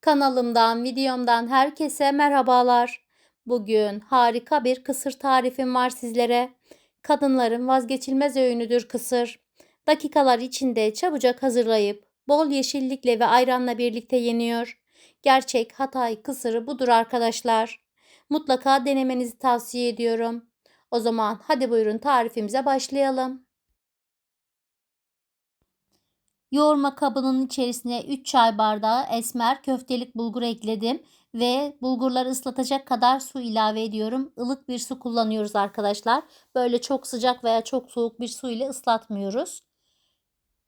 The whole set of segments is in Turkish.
Kanalımdan, videomdan herkese merhabalar. Bugün harika bir kısır tarifim var sizlere. Kadınların vazgeçilmez öğünüdür kısır. Dakikalar içinde çabucak hazırlayıp bol yeşillikle ve ayranla birlikte yeniyor. Gerçek Hatay kısırı budur arkadaşlar. Mutlaka denemenizi tavsiye ediyorum. O zaman hadi buyurun tarifimize başlayalım. Yoğurma kabının içerisine 3 çay bardağı esmer köftelik bulgur ekledim ve bulgurları ıslatacak kadar su ilave ediyorum. Ilık bir su kullanıyoruz arkadaşlar. Böyle çok sıcak veya çok soğuk bir su ile ıslatmıyoruz.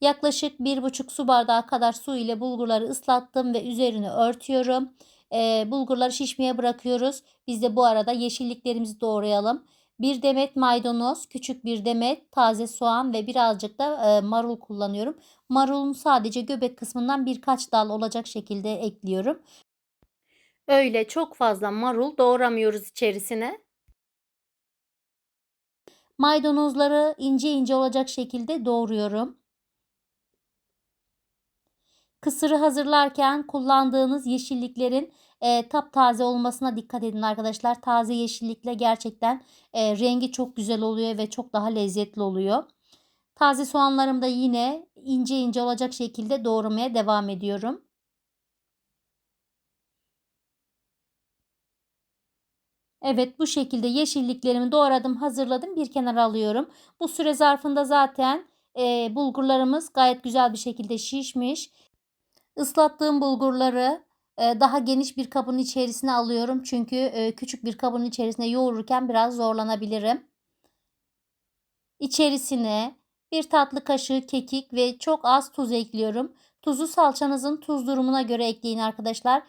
Yaklaşık 1,5 su bardağı kadar su ile bulgurları ıslattım ve üzerini örtüyorum. Ee, bulgurları şişmeye bırakıyoruz. Biz de bu arada yeşilliklerimizi doğrayalım. Bir demet maydanoz, küçük bir demet taze soğan ve birazcık da e, marul kullanıyorum. Marulun sadece göbek kısmından birkaç dal olacak şekilde ekliyorum. Öyle çok fazla marul doğramıyoruz içerisine. Maydanozları ince ince olacak şekilde doğruyorum. Kısırı hazırlarken kullandığınız yeşilliklerin e, taptaze olmasına dikkat edin arkadaşlar. Taze yeşillikle gerçekten e, rengi çok güzel oluyor ve çok daha lezzetli oluyor. Taze soğanlarımı da yine ince ince olacak şekilde doğramaya devam ediyorum. Evet bu şekilde yeşilliklerimi doğradım hazırladım bir kenara alıyorum. Bu süre zarfında zaten e, bulgurlarımız gayet güzel bir şekilde şişmiş. Islattığım bulgurları daha geniş bir kabın içerisine alıyorum. Çünkü küçük bir kabın içerisine yoğururken biraz zorlanabilirim. İçerisine bir tatlı kaşığı kekik ve çok az tuz ekliyorum. Tuzu salçanızın tuz durumuna göre ekleyin arkadaşlar.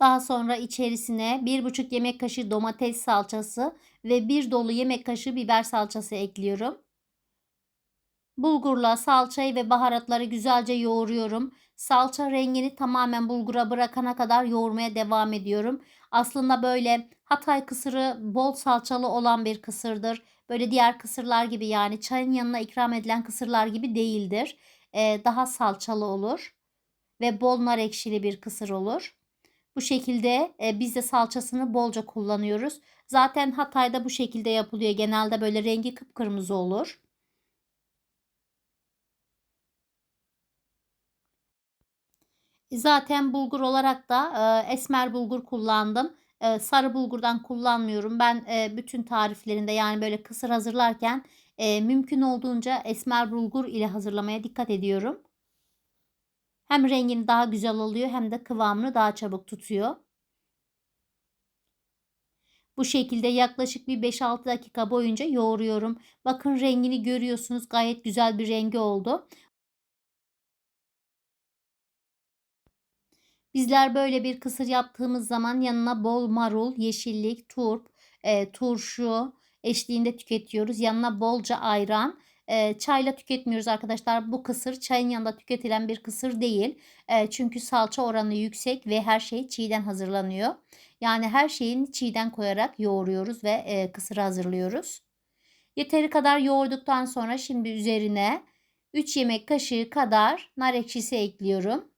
Daha sonra içerisine 1,5 yemek kaşığı domates salçası ve 1 dolu yemek kaşığı biber salçası ekliyorum. Bulgurla salçayı ve baharatları güzelce yoğuruyorum. Salça rengini tamamen bulgura bırakana kadar yoğurmaya devam ediyorum. Aslında böyle Hatay kısırı bol salçalı olan bir kısırdır. Böyle diğer kısırlar gibi yani çayın yanına ikram edilen kısırlar gibi değildir. Ee, daha salçalı olur ve bol nar ekşili bir kısır olur. Bu şekilde e, biz de salçasını bolca kullanıyoruz. Zaten Hatay'da bu şekilde yapılıyor. Genelde böyle rengi kıpkırmızı olur. Zaten bulgur olarak da e, esmer bulgur kullandım. E, sarı bulgurdan kullanmıyorum. Ben e, bütün tariflerinde yani böyle kısır hazırlarken e, mümkün olduğunca esmer bulgur ile hazırlamaya dikkat ediyorum. Hem rengini daha güzel alıyor hem de kıvamını daha çabuk tutuyor. Bu şekilde yaklaşık bir 5-6 dakika boyunca yoğuruyorum. Bakın rengini görüyorsunuz. Gayet güzel bir rengi oldu. Bizler böyle bir kısır yaptığımız zaman yanına bol marul, yeşillik, turp, e, turşu eşliğinde tüketiyoruz. Yanına bolca ayran. E, çayla tüketmiyoruz arkadaşlar. Bu kısır çayın yanında tüketilen bir kısır değil. E, çünkü salça oranı yüksek ve her şey çiğden hazırlanıyor. Yani her şeyin çiğden koyarak yoğuruyoruz ve e, kısırı hazırlıyoruz. Yeteri kadar yoğurduktan sonra şimdi üzerine 3 yemek kaşığı kadar nar ekşisi ekliyorum.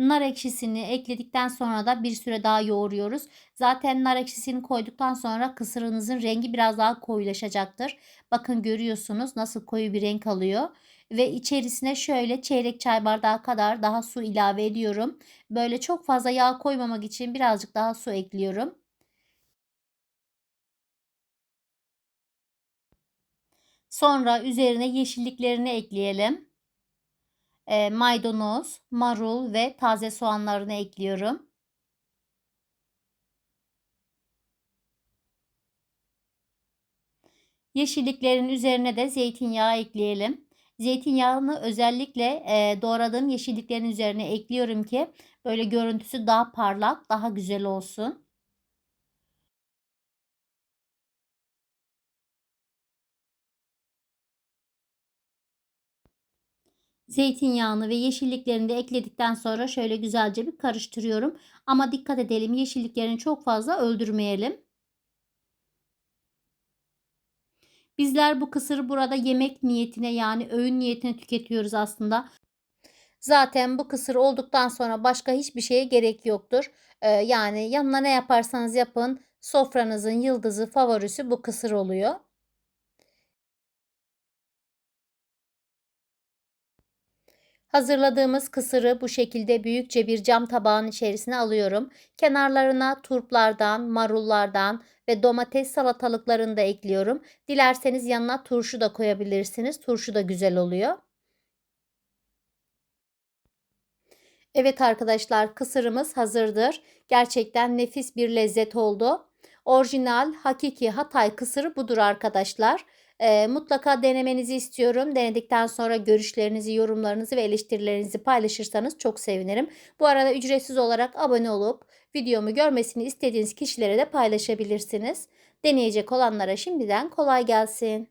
Nar ekşisini ekledikten sonra da bir süre daha yoğuruyoruz. Zaten nar ekşisini koyduktan sonra kısırınızın rengi biraz daha koyulaşacaktır. Bakın görüyorsunuz nasıl koyu bir renk alıyor. Ve içerisine şöyle çeyrek çay bardağı kadar daha su ilave ediyorum. Böyle çok fazla yağ koymamak için birazcık daha su ekliyorum. Sonra üzerine yeşilliklerini ekleyelim e, maydanoz, marul ve taze soğanlarını ekliyorum. Yeşilliklerin üzerine de zeytinyağı ekleyelim. Zeytinyağını özellikle e, doğradığım yeşilliklerin üzerine ekliyorum ki böyle görüntüsü daha parlak, daha güzel olsun. Zeytinyağını ve yeşilliklerini de ekledikten sonra şöyle güzelce bir karıştırıyorum. Ama dikkat edelim yeşilliklerini çok fazla öldürmeyelim. Bizler bu kısırı burada yemek niyetine yani öğün niyetine tüketiyoruz aslında. Zaten bu kısır olduktan sonra başka hiçbir şeye gerek yoktur. Ee, yani yanına ne yaparsanız yapın sofranızın yıldızı favorisi bu kısır oluyor. Hazırladığımız kısırı bu şekilde büyükçe bir cam tabağın içerisine alıyorum. Kenarlarına turplardan, marullardan ve domates salatalıklarını da ekliyorum. Dilerseniz yanına turşu da koyabilirsiniz. Turşu da güzel oluyor. Evet arkadaşlar kısırımız hazırdır. Gerçekten nefis bir lezzet oldu. Orijinal, hakiki Hatay kısırı budur arkadaşlar. E, mutlaka denemenizi istiyorum. Denedikten sonra görüşlerinizi, yorumlarınızı ve eleştirilerinizi paylaşırsanız çok sevinirim. Bu arada ücretsiz olarak abone olup videomu görmesini istediğiniz kişilere de paylaşabilirsiniz. Deneyecek olanlara şimdiden kolay gelsin.